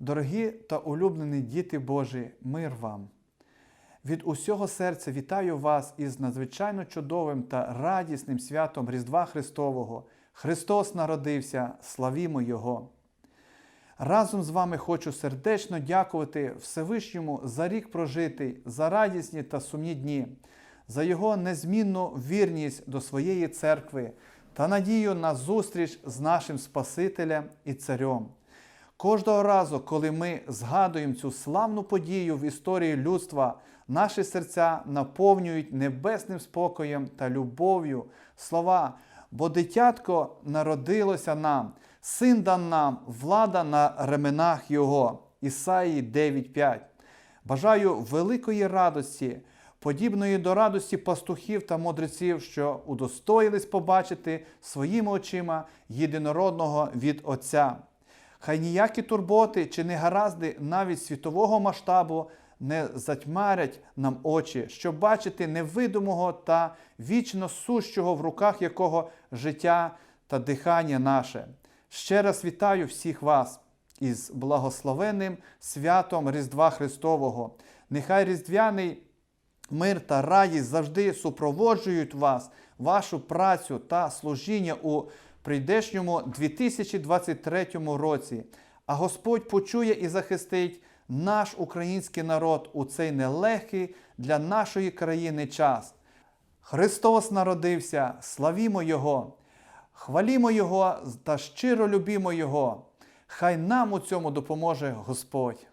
Дорогі та улюблені діти Божі, мир вам! Від усього серця вітаю вас із надзвичайно чудовим та радісним святом Різдва Христового. Христос народився, славімо Його! Разом з вами хочу сердечно дякувати Всевишньому за рік прожитий, за радісні та сумні дні, за Його незмінну вірність до своєї церкви та надію на зустріч з нашим Спасителем і Царем. Кожного разу, коли ми згадуємо цю славну подію в історії людства, наші серця наповнюють небесним спокоєм та любов'ю слова, бо дитятко народилося нам, син дан нам, влада на ременах Його. Ісаї 9.5. Бажаю великої радості, подібної до радості пастухів та мудреців, що удостоїлись побачити своїми очима єдинородного від Отця. Хай ніякі турботи чи негаразди навіть світового масштабу не затьмарять нам очі, щоб бачити невидимого та вічно сущого в руках якого життя та дихання наше. Ще раз вітаю всіх вас із благословенним святом Різдва Христового. Нехай Різдвяний мир та радість завжди супроводжують вас, вашу працю та служіння у прийдешньому 2023 році. А Господь почує і захистить наш український народ у цей нелегкий для нашої країни час. Христос народився, славімо Його, хвалімо Його та щиро любімо Його. Хай нам у цьому допоможе Господь.